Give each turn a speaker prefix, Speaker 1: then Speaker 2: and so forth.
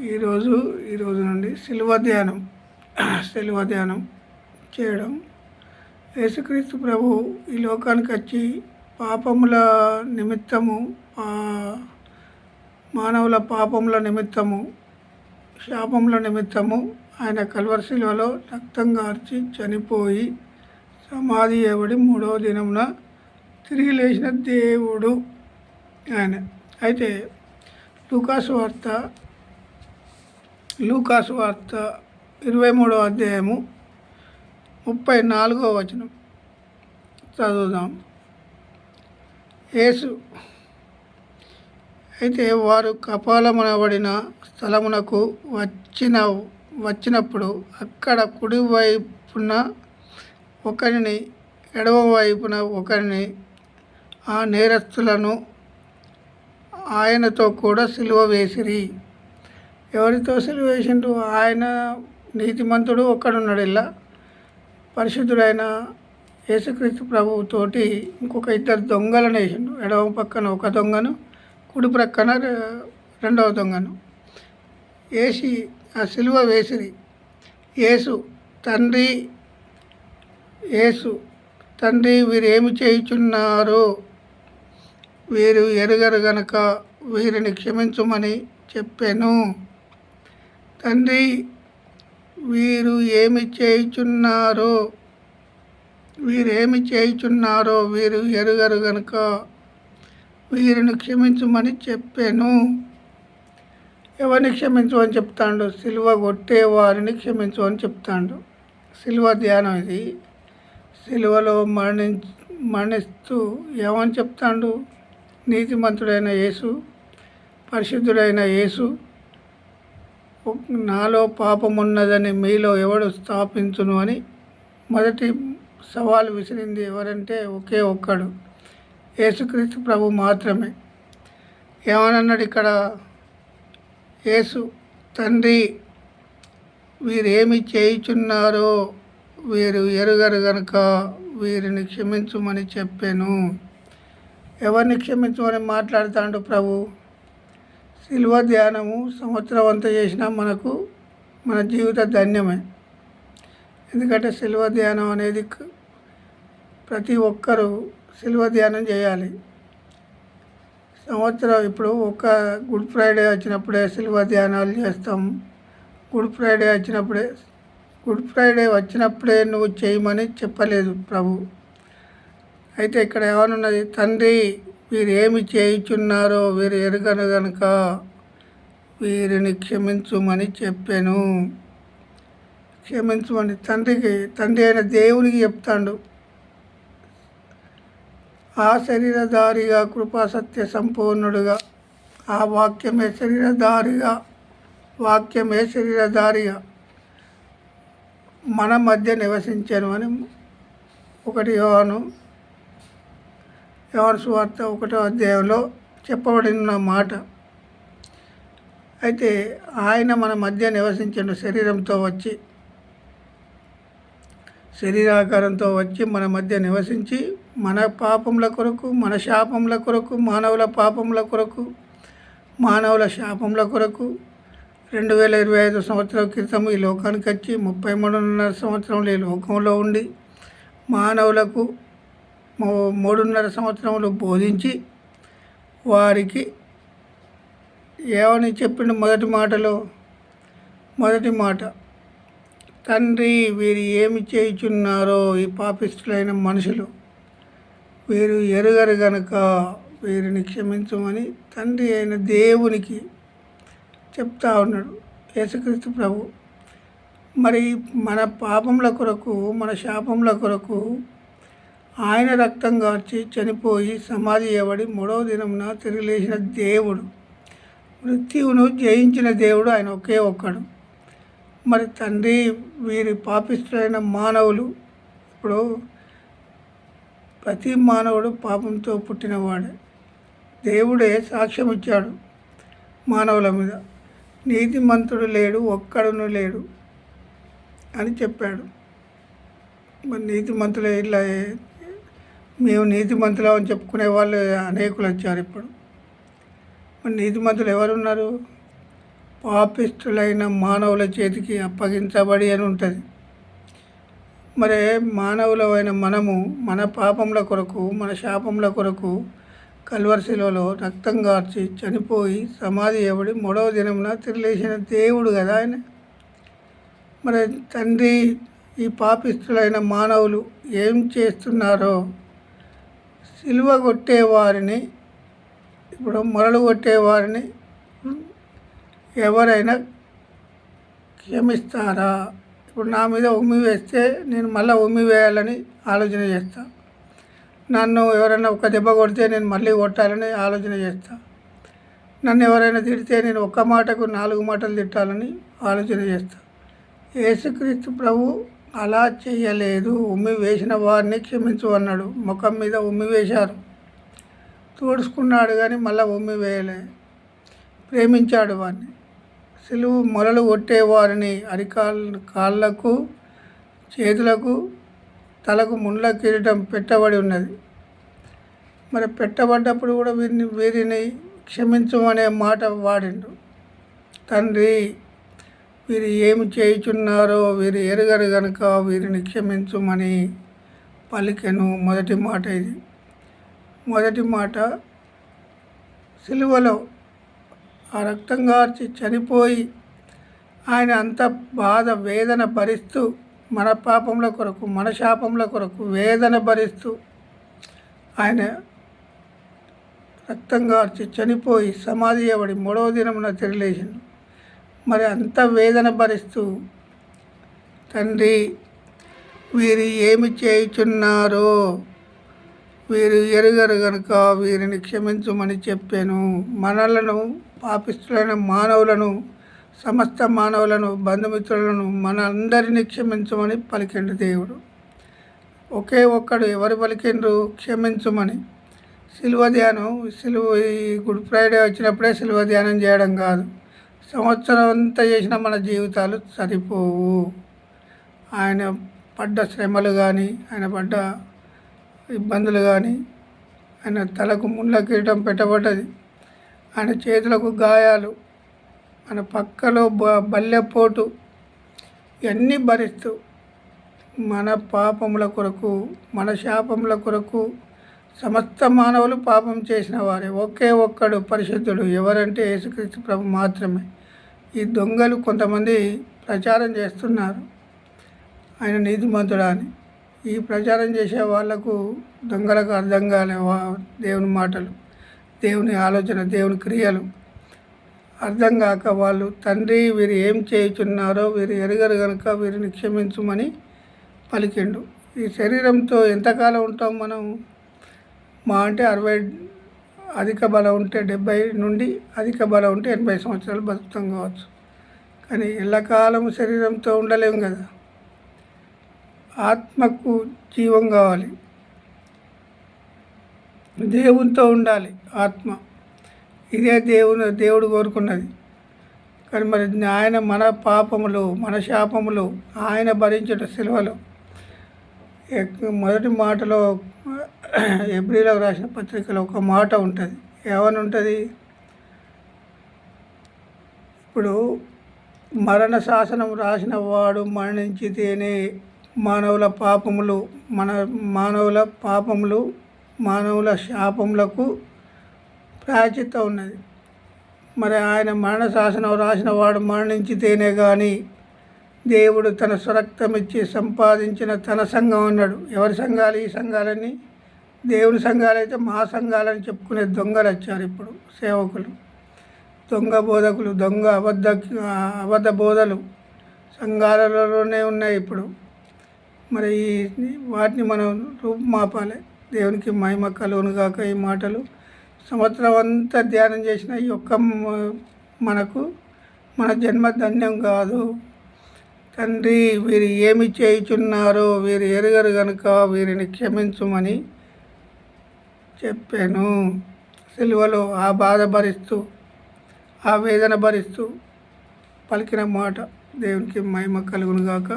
Speaker 1: ఈరోజు ఈరోజు నుండి సిలువ ధ్యానం సిలువ ధ్యానం చేయడం. యేసుక్రీస్తు ప్రభు ఈ లోకానికి వచ్చి పాపముల నిమిత్తము పా- మానవుల పాపముల నిమిత్తము శాపముల నిమిత్తము ఆయన కల్వర్శిలలో శిలువలో రక్తం గార్చి చనిపోయి సమాధి ఇవ్వడి మూడవ దినమున తిరిగి లేచిన దేవుడు ఆయన. అయితే లూకాసు వార్త లూకాసు వార్త ఇరవై మూడవ అధ్యాయము ముప్పై నాలుగవ వచనం. చదువుదాం. యేసు అయితే వారు కపాలమనబడిన స్థలమునకు వచ్చిన వచ్చినప్పుడు అక్కడ కుడి వైపున ఒకరిని ఎడమ వైపున ఒకరిని ఆ నేరస్తులను ఆయనతో కూడా సిలువ వేసిరి. ఎవరితో సిలువ వేసిండ్రు? ఆయన నీతిమంతుడు ఒక్కడున్నాడు ఇలా. పరిశుద్ధుడైన యేసుక్రీస్తు ప్రభువుతోటి ఇంకొక ఇద్దరు దొంగలను వేసిండు ఎడమ పక్కన ఒక దొంగను కుడి ప్రక్కన రెండవ దొంగను. వేసి ఆ సిలువ వేసిరి. యేసు తండ్రి యేసు తండ్రి వీరేమి చేయుచున్నారు? వీరు ఎరుగరు గనక వీరిని క్షమించమని చెప్పాను. తండ్రి వీరు ఏమి చేయుచున్నారో వీరేమి చేయుచున్నారో వీరు ఎరుగరు గనుక వీరిని క్షమించమని చెప్పాను. ఎవరిని క్షమించమని చెప్తాడు? సిలువ కొట్టే వారిని క్షమించమని చెప్తాడు. సిలువ ధ్యానం ఇది. సిలువలో మరణి మరణిస్తూ ఏమని చెప్తాడు? నీతిమంతుడైన యేసు పరిశుద్ధుడైన యేసు నాలో పాపమున్నదని మీలో ఎవడు స్థాపించును అని మొదటి సవాలు విసిరింది ఎవరంటే ఒకే ఒక్కడు యేసుక్రీస్తు ప్రభు మాత్రమే. ఏమనన్నాడు ఇక్కడ? యేసు తండ్రి వీరేమి చేయుచున్నారో వీరు ఎరుగరు గనుక వీరిని క్షమించుమని చెప్పాను. ఎవరిని క్షమించమని మాట్లాడుతాడు ప్రభు? శిల్వ ధ్యానము సంవత్సరం అంతా చేసినా మనకు మన జీవిత ధన్యమే. ఎందుకంటే శిల్వ ధ్యానం అనేది ప్రతి ఒక్కరూ శిల్వ ధ్యానం చేయాలి. సంవత్సరం ఇప్పుడు ఒక గుడ్ ఫ్రైడే వచ్చినప్పుడే శిల్వ ధ్యానాలు చేస్తాం. గుడ్ ఫ్రైడే వచ్చినప్పుడే గుడ్ ఫ్రైడే వచ్చినప్పుడే నువ్వు చేయమని చెప్పలేదు ప్రభు. అయితే ఇక్కడ ఏమనున్నది? తండ్రి వీరు ఏమి చేయుచున్నారో వీరు ఎరుగను గనుక. వీరిని క్షమించుమని చెప్పాను. క్షమించమని తండ్రికి తండ్రి అయిన దేవునికి చెప్తాడు. ఆ శరీరధారిగా కృపాసత్య సంపూర్ణుడుగా. ఆ వాక్యమే శరీరధారిగా వాక్యమే శరీరధారిగా మన మధ్య నివసించాను అని ఒకటి యోను యోహాను సువార్త ఒకటో అధ్యాయంలో చెప్పబడిన మాట. అయితే ఆయన మన మధ్య నివసించిన శరీరంతో వచ్చి శరీరాకారంతో వచ్చి మన మధ్య నివసించి మన పాపముల కొరకు మన శాపముల కొరకు మానవుల పాపముల కొరకు మానవుల శాపముల కొరకు రెండు వేల ఇరవై ఐదు సంవత్సరాల క్రితం ఈ లోకానికి వచ్చి ముప్పై మూడున్నర సంవత్సరంలో ఈ లోకంలో ఉండి మానవులకు మూడున్నర సంవత్సరములు బోధించి వారికి ఏమని చెప్పిన మొదటి మాటలో మొదటి మాట తండ్రి వీరు ఏమి చేయుచున్నారో ఈ పాపిస్తులైన మనుషులు వీరు ఎరుగరు గనక వీరిని క్షమించమని తండ్రి అయిన దేవునికి చెప్తా ఉన్నాడు యేసుక్రీస్తు ప్రభు. మరి మన పాపముల కొరకు మన శాపముల కొరకు ఆయన రక్తం గార్చి చనిపోయి సమాధి చేయబడి మూడవ దినమున తిరిగి లేచిన దేవుడు. మృత్యువును జయించిన దేవుడు ఆయన ఒకే ఒక్కడు. మరి తండ్రి వీరి పాపిస్తులైన మానవులు ఇప్పుడు ప్రతి మానవుడు పాపంతో పుట్టినవాడే. దేవుడే సాక్ష్యం ఇచ్చాడు మానవుల మీద. నీతిమంతుడు లేడు ఒక్కడును లేడు అని చెప్పాడు. మరి నీతిమంతులు ఇట్లా మేము నీతిమంతులం అని చెప్పుకునే వాళ్ళు అనేకులు వచ్చారు ఇప్పుడు. మరి నీతిమంతులు ఎవరున్నారు? పాపిష్టులైన మానవుల చేతికి అప్పగించబడి అని ఉంటుంది. మరి మానవులమైన మనము మన పాపముల కొరకు మన శాపముల కొరకు కల్వర్శిలలో రక్తం గార్చి చనిపోయి సమాధి చేయబడి మూడవ దినమున తిరిలేసిన దేవుడు కదా ఆయన. మరి తండ్రి ఈ పాపిస్తులైన మానవులు ఏం చేస్తున్నారో సిలువ కొట్టేవారిని ఇప్పుడు మొరలు కొట్టేవారిని ఎవరైనా క్షమిస్తారా? ఇప్పుడు నా మీద ఉమ్మి వేస్తే నేను మళ్ళీ ఉమ్మి వేయాలని ఆలోచన చేస్తా. నన్ను ఎవరైనా ఒక దెబ్బ కొడితే నేను మళ్ళీ కొట్టాలని ఆలోచన చేస్తా. నన్ను ఎవరైనా తిడితే నేను ఒక్క మాటకు నాలుగు మాటలు తిట్టాలని ఆలోచన చేస్తా. యేసుక్రీస్తు ప్రభు అలా చేయలేదు. ఉమ్మి వేసిన వారిని క్షమించు అన్నాడు. ముఖం మీద ఉమ్మి వేశారు. తోడుచుకున్నాడు కానీ మళ్ళీ ఉమ్మి వేయలే. ప్రేమించాడు వారిని సిలువు మొలలు కొట్టేవారిని అరికాళ్ళ కాళ్ళకు చేతులకు తలకు ముండ్ల కిరీటం పెట్టబడి ఉన్నది. మరి పెట్టబడ్డప్పుడు కూడా వీరిని వీరిని క్షమించమనే మాట వాడిండు. తండ్రి వీరు ఏమి చేయుచున్నారో వీరు ఎరుగరు గనుక వీరిని క్షమించుమని పలికెను మొదటి మాట ఇది. మొదటి మాట సిలువలో ఆ రక్తం గార్చి చనిపోయి ఆయన అంత బాధ వేదన భరిస్తూ మన పాపముల కొరకు మన శాపముల కొరకు వేదన భరిస్తూ ఆయన రక్తం గార్చి చనిపోయి సమాధి అవడి మూడవ దినమున తెరిలేసిండు. మరి అంత వేదన భరిస్తూ తండ్రి వీరు ఏమి చేయుచున్నారో వీరు ఎరుగరు గనుక వీరిని క్షమించమని చెప్పాను. మనలను పాపిస్తులైన మానవులను సమస్త మానవులను బంధుమిత్రులను మన అందరినీ క్షమించమని పలికిండు దేవుడు. ఒకే ఒక్కడు ఎవరు పలికిండ్రు? క్షమించమని. శిలువ ధ్యానం సిలువ ఈ గుడ్ ఫ్రైడే వచ్చినప్పుడే శిలువ ధ్యానం చేయడం కాదు. సంవత్సరం అంతా చేసిన మన జీవితాలు సరిపోవు. ఆయన పడ్డ శ్రమలు కానీ ఆయన పడ్డ ఇబ్బందులు కానీ ఆయన తలకు ముళ్ళ కిరీటం పెట్టబడ్డది. ఆయన చేతులకు గాయాలు మన పక్కలో బ బల్లెపోటు ఇవన్నీ భరిస్తూ మన పాపముల కొరకు మన శాపముల కొరకు సమస్త మానవులు పాపం చేసిన వారే. ఒకే ఒక్కడు పరిశుద్ధుడు. ఎవరంటే యేసుక్రీస్తు ప్రభు మాత్రమే. ఈ దొంగలు కొంతమంది ప్రచారం చేస్తున్నారు. ఆయన నీతిమంతుడా అని ఈ ప్రచారం చేసే వాళ్ళకు దొంగలకు అర్థం కాలే దేవుని మాటలు దేవుని ఆలోచన దేవుని క్రియలు అర్థం కాక వాళ్ళు తండ్రి వీరు ఏం చేయుచున్నారో వీరు ఎరగరు కనుక వీరిని క్షమించమని పలికిండు. ఈ శరీరంతో ఎంతకాలం ఉంటాం మనం? మా అంటే అరవై అధిక బలం ఉంటే డెబ్బై నుండి అధిక బలం ఉంటే ఎనభై సంవత్సరాలు బతుకుతాం కావచ్చు. కానీ ఎల్లకాలం శరీరంతో ఉండలేము కదా. ఆత్మకు జీవం కావాలి. దేవునితో ఉండాలి ఆత్మ. ఇదే దేవుని దేవుడు కోరుకున్నది. కానీ మరి ఆయన మన పాపములు మన శాపములు ఆయన భరించట సెలవులు మొదటి మాటలో ఎబ్రిలో రాసిన పత్రికలో ఒక మాట ఉంటుంది. ఏమని ఉంటుంది ఇప్పుడు మరణ శాసనం రాసిన వాడు మరణించితేనే మానవుల పాపములు మన మానవుల పాపములు మానవుల శాపములకు ప్రాచిత ఉన్నది. మరి ఆయన మరణ శాసనం రాసిన వాడు మరణించితేనే కానీ దేవుడు తన స్వరక్తమిచ్చి సంపాదించిన తన సంఘం అన్నాడు. ఎవరి సంఘాలు? ఈ సంఘాలని దేవుని సంఘాలు అయితే మా సంఘాలని చెప్పుకునే దొంగలు వచ్చారు ఇప్పుడు సేవకులు. దొంగ బోధకులు దొంగ అబద్ధ అబద్ధ బోధలు సంఘాలలోనే ఉన్నాయి ఇప్పుడు. మరి ఈ వాటిని మనం రూపుమాపాలి. దేవునికి మహిమ కలుగునుగాక ఈ మాటలు. సంవత్సరం అంతా ధ్యానం చేసిన ఈ ఒక్క మనకు మన జన్మ ధన్యం కాదు. తండ్రి వీరు ఏమి చేయుచున్నారో వీరు ఎరగరు కనుక వీరిని క్షమించమని చెప్పాను. సిలువలో ఆ బాధ భరిస్తూ ఆ వేదన భరిస్తూ పలికిన మాట దేవునికి మహిమ కలుగునుగాక.